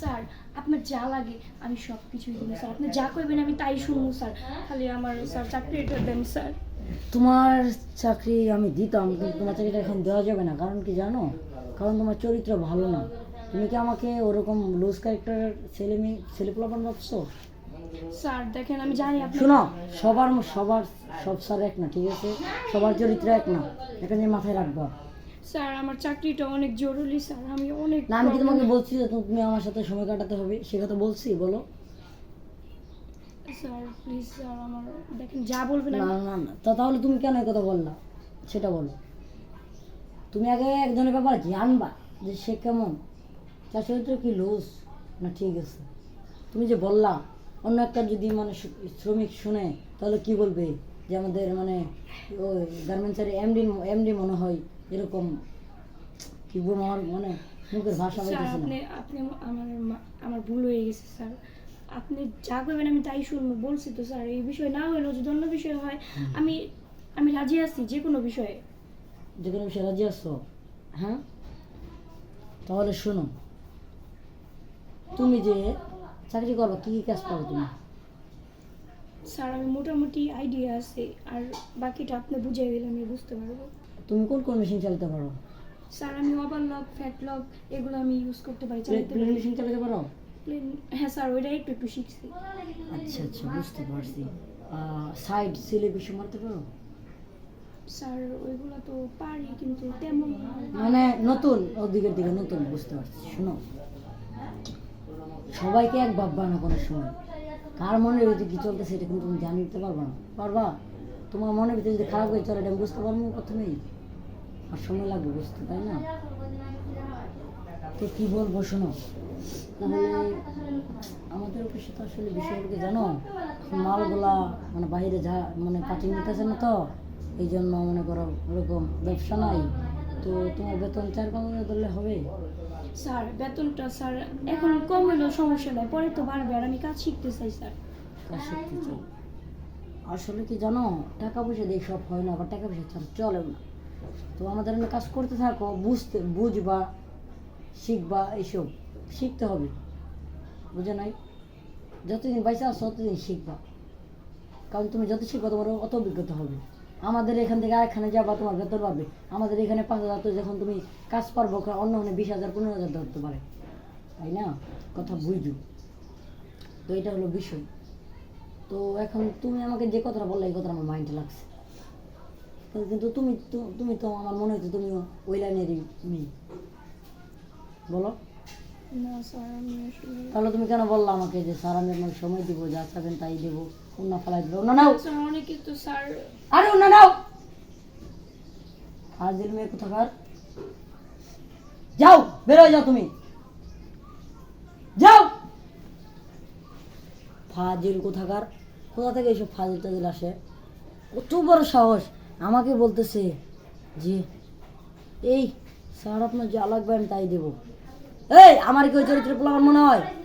Sir আপনার যা লাগে আমি সব কিছুই দেবো স্যার। আপনি যা করবেন আমি তাই শুনব স্যার। খালি আমার স্যার চাকরিটা দেন স্যার। তোমার চাকরি আমি দিতাম কিন্তু তোমার চাকরিটা এখন দেওয়া যাবে না। কারণ কি জানো? কারণ তোমার চরিত্র ভালো না। তুমি কি আমাকে ওরকম লুজ ক্যারেক্টার ছেলে মেয়ে ছেলে পোলাপান ভাবছ? স্যার দেখেন আমি জানি আপনি শোনো সবার সবার সব স্যার এক না ঠিক আছে? সবার চরিত্র এক না। এখানে মাথায় রাখবা। স্যার আমার চাকরিটা অনেক জরুরি স্যার আমি অনেক না আমি কি তোমাকে বলছি যে তুমি আমার সাথে সময় কাটাতে হবে? সে কথা বলছি বলো। স্যার প্লিজ স্যার আমার দেখেন যা বলবেন না না না তা তাহলে তুমি কেন এই কথা বললা সেটা বলো। তুমি আগে একজনের ব্যাপার জানবা যে সে কেমন। তার চরিত্র কি লুজ না ঠিক আছে। তুমি যে বললা অন্য একটা যদি মানে শ্রমিক শুনে তাহলে কি বলবে? যে আমাদের মানে ওই গার্মেন্টসের এমডি এমডি মনে হয়। এরকম কি বলব আমার মানে মুখের ভাষা স্যার আপনি আপনি আমার আমার ভুল হয়ে গেছে স্যার। আপনি যা করবেন আমি তাই শুনব বলছি তো স্যার। এই বিষয় না হলেও যদি অন্য বিষয় হয় আমি আমি রাজি আছি যে কোনো বিষয়ে। যে কোনো বিষয়ে রাজি আসছো হ্যাঁ? তাহলে শোনো। তুমি যে চাকরি করো কি কি কাজ পাবো তুমি? স্যার আমি মোটামুটি আইডিয়া আছে আর বাকিটা আপনি বুঝিয়ে গেলে আমি বুঝতে পারব। তুমি কোন কোন মেশিন চালাতে পারো? স্যার আমি ওভার লক ফ্যাট লক এগুলো আমি ইউজ করতে পারি চালাতে প্লেন পারি। মেশিন চালাতে পারো? হ্যাঁ স্যার ওইটা একটু একটু শিখছি। আচ্ছা আচ্ছা বুঝতে পারছি। সাইড সিলে বেশি মারতে পারো? স্যার ওইগুলো তো পারি কিন্তু তেমন মানে নতুন ওদিকের দিকে নতুন বুঝতে পারছি শোনো। সবাইকে এক ভাববা না কোনো সময় কার মনের ভিতরে কি চলতেছে এটা কিন্তু তুমি জানি দিতে পারবা না। পারবা? তোমার মনের ভিতরে যদি খারাপ হয়ে চলে এটা আমি বুঝতে পারব প্রথমেই। আর সময় লাগবে বুঝতে তাই না? তো কি বলব শোনো? তাহলে আমাদের অফিসে তো আসলে বিষয়গুলোকে জানো মালগুলা মানে বাইরে যা মানে কাটিং নিতেছে না তো এই জন্য মনে করো ওরকম ব্যবসা নাই। তো তোমার বেতন চার পাঁচ হাজার ধরলে হবে? স্যার বেতনটা স্যার এখন কম হলেও সমস্যা নাই পরে তো বাড়বে আর আমি কাজ শিখতে চাই স্যার। কাজ শিখতে চাও? আসলে কি জানো টাকা পয়সা দিয়ে সব হয় না আবার টাকা পয়সা ছাড়া চলেও না। তো আমাদের এখানে কাজ করতে থাকো, বুঝতে, বুঝবা, শিখবা, এইসব শিখতে হবে। বুঝে নাই? যতদিন বাইসে আসো ততদিন শিখবা। কারণ তুমি যত শিখবা, তোমার অত অভিজ্ঞতা হবে। আমাদের এখান থেকে আরেকখানে যাবা, তোমার বেতন পাবে আমাদের এখানে পাঁচ হাজার তো যখন তুমি কাজ পারব অন্য ওখানে বিশ হাজার, পনেরো হাজার ধরতে পারে। তাই না? কথা বুঝু। তো এটা হলো বিষয়। তো এখন তুমি আমাকে যে কথাটা বললে, এই কথাটা আমার মাইন্ডে লাগছে। কিন্তু তুমি তুমি তো আমার মনে হচ্ছে তুমি ওই লাইনেরই মেয়ে। বলো। তাহলে তুমি কেন বললা আমাকে যে স্যার আমি আপনাকে সময় দিব যা চাবেন তাই দেবো অন্য ফেলাই দেবো। অন্য নাও। স্যার অনেকে তো স্যার আরে নাও। মেয়ে কোথাকার? যাও বেরোয় যাও তুমি। যাও। ফাজিল কোথাকার? কোথা থেকে এইসব ফাজিল টাজিল আসে? কত বড় সাহস। আমাকে বলতেছে যে, এই, স্যার, আপনার যা লাগবে আমি তাই দেবো। এই, আমার কি ওই চরিত্র পোলাবার মনে হয়?